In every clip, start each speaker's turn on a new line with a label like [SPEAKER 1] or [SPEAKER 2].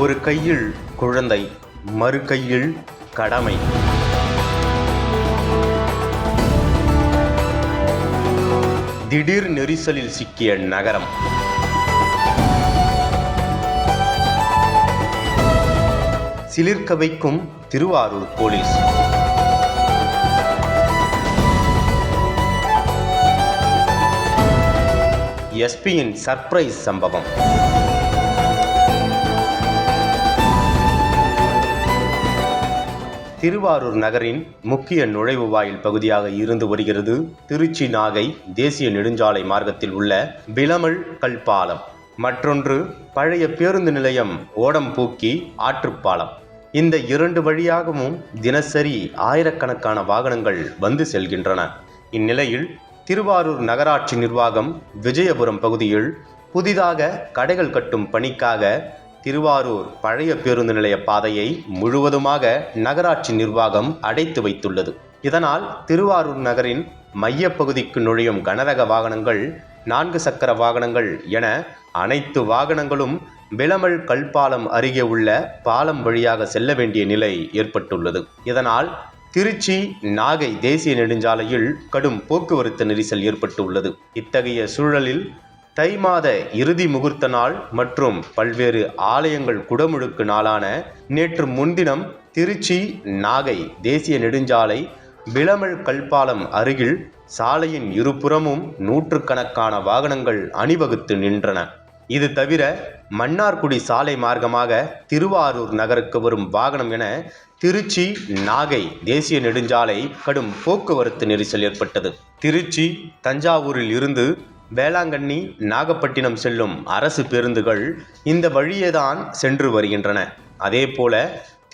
[SPEAKER 1] ஒரு கையில் குழந்தை மறு கையில் கடமை. திடீர் நெரிசலில் சிக்கிய நகரம். சிலிர்க்க வைக்கும் திருவாரூர் போலீஸ். எஸ்பியின் சர்ப்ரைஸ் சம்பவம். திருவாரூர் நகரின் முக்கிய நுழைவு வாயில் பகுதியாக இருந்து வருகிறது திருச்சி நாகை தேசிய நெடுஞ்சாலை மார்க்கத்தில் உள்ள பிலமல் கல்பாலம். மற்றொன்று பழைய பேருந்து நிலையம் ஓடம்பூக்கி ஆற்றுப்பாலம். இந்த இரண்டு வழியாகவும் தினசரி ஆயிரக்கணக்கான வாகனங்கள் வந்து செல்கின்றன. இந்நிலையில் திருவாரூர் நகராட்சி நிர்வாகம் விஜயபுரம் பகுதியில் புதிதாக கடைகள் கட்டும் பணிக்காக திருவாரூர் பழைய பேருந்து நிலைய பாதையை முழுவதுமாக நகராட்சி நிர்வாகம் அடைத்து வைத்துள்ளது. இதனால் திருவாரூர் நகரின் மையப்பகுதிக்கு நுழையும் கனரக வாகனங்கள் நான்கு சக்கர வாகனங்கள் என அனைத்து வாகனங்களும் விளமல் கல்பாலம் அருகே உள்ள பாலம் வழியாக செல்ல வேண்டிய நிலை ஏற்பட்டுள்ளது. இதனால் திருச்சி நாகை தேசிய நெடுஞ்சாலையில் கடும் போக்குவரத்து நெரிசல் ஏற்பட்டுள்ளது. இத்தகைய சூழலில் தை மாத இறுதி முகூர்த்த நாள் மற்றும் பல்வேறு ஆலயங்கள் குடமுழுக்கு நாளான நேற்று முன்தினம் திருச்சி நாகை தேசிய நெடுஞ்சாலை விளமல் கல்பாலம் அருகில் சாலையின் இருபுறமும் நூற்றுக்கணக்கான வாகனங்கள் அணிவகுத்து நின்றன. இது தவிர மன்னார்குடி சாலை மார்க்கமாக திருவாரூர் நகருக்கு வரும் வாகனம் என திருச்சி நாகை தேசிய நெடுஞ்சாலை கடும் போக்குவரத்து நெரிசல் ஏற்பட்டது. திருச்சி தஞ்சாவூரில் இருந்து வேளாங்கண்ணி நாகப்பட்டினம் செல்லும் அரசு பேருந்துகள் இந்த வழியே தான் சென்று வருகின்றன. அதேபோல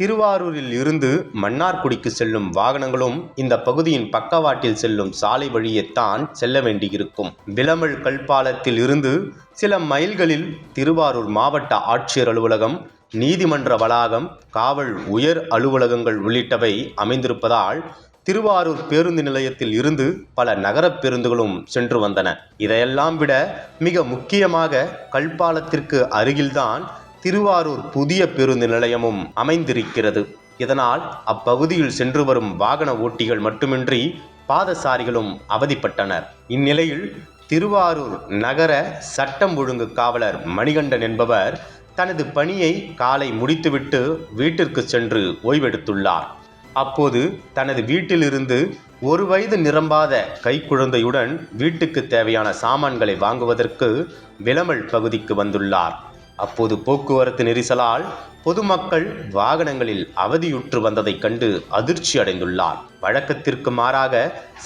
[SPEAKER 1] திருவாரூரில் இருந்து மன்னார்குடிக்கு செல்லும் வாகனங்களும் இந்த பகுதியின் பக்கவாட்டில் செல்லும் சாலை வழியைத்தான் செல்ல வேண்டியிருக்கும். விளமல் கல்பாலத்தில் இருந்து சில மைல்களில் திருவாரூர் மாவட்ட ஆட்சியர் அலுவலகம் நீதிமன்ற வளாகம் காவல் உயர் அலுவலகங்கள் உள்ளிட்டவை அமைந்திருப்பதால் திருவாரூர் பேருந்து நிலையத்தில் இருந்து பல நகரப் பேருந்துகளும் சென்று வந்தன. இதையெல்லாம் விட மிக முக்கியமாக கல்பாலத்திற்கு அருகில்தான் திருவாரூர் புதிய பேருந்து நிலையமும் அமைந்திருக்கிறது. இதனால் அப்பகுதியில் சென்று வரும் வாகன ஓட்டிகள் மட்டுமின்றி பாதசாரிகளும் அவதிப்பட்டனர். இந்நிலையில் திருவாரூர் நகர சட்டம் ஒழுங்கு காவலர் மணிகண்டன் என்பவர் தனது பணியை காலை முடித்துவிட்டு வீட்டிற்கு சென்று ஓய்வெடுத்துள்ளார். அப்போது தனது வீட்டிலிருந்து ஒரு வயது நிரம்பாத கைக்குழந்தையுடன் வீட்டுக்கு தேவையான சாமான்களை வாங்குவதற்கு விளமல் பகுதிக்கு வந்துள்ளார். அப்போது போக்குவரத்து நெரிசலால் பொதுமக்கள் வாகனங்களில் அவதியுற்று வந்ததைக் கண்டு அதிர்ச்சி அடைந்துள்ளார். வழக்கத்திற்கு மாறாக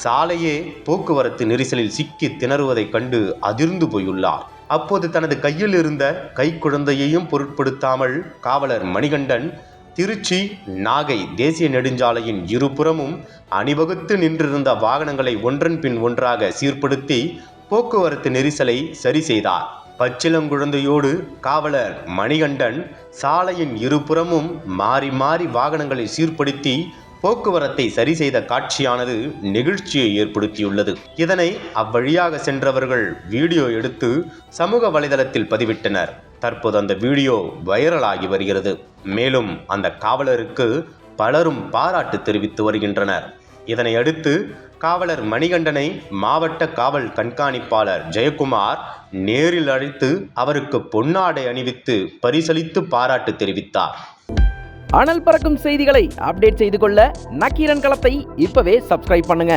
[SPEAKER 1] சாலையே போக்குவரத்து நெரிசலில் சிக்கி திணறுவதைக் கண்டு அதிர்ந்து போயுள்ளார். அப்போது தனது கையில் இருந்த கைக்குழந்தையையும் பொருட்படுத்தாமல் காவலர் மணிகண்டன் திருச்சி நாகை தேசிய நெடுஞ்சாலையின் இருபுறமும் அணிவகுத்து நின்றிருந்த வாகனங்களை ஒன்றன் பின் ஒன்றாக சீர்படுத்தி போக்குவரத்து நெரிசலை சரி செய்தார். பச்சிலங்குழந்தையோடு காவலர் மணிகண்டன் சாலையின் இருபுறமும் மாறி மாறி வாகனங்களை சீர்படுத்தி போக்குவரத்தை சரி செய்த காட்சியானது நெகிழ்ச்சியை ஏற்படுத்தியுள்ளது. இதனை அவ்வழியாக சென்றவர்கள் வீடியோ எடுத்து சமூக வலைதளத்தில் பதிவிட்டனர். தற்போது அந்த வீடியோ வைரலாகி வருகிறது. மேலும் அந்த காவலருக்கு பலரும் பாராட்டு தெரிவித்து வருகின்றனர். இதனையடுத்து காவலர் மணிகண்டனை மாவட்ட காவல் கண்காணிப்பாளர் ஜெயக்குமார் நேரில் அழைத்து அவருக்கு பொன்னாடை அணிவித்து பரிசளித்து பாராட்டு தெரிவித்தார்.
[SPEAKER 2] அனல் பறக்கும் செய்திகளை அப்டேட் செய்து கொள்ள நக்கீரன் களத்தை இப்பவே சப்ஸ்கிரைப் பண்ணுங்க.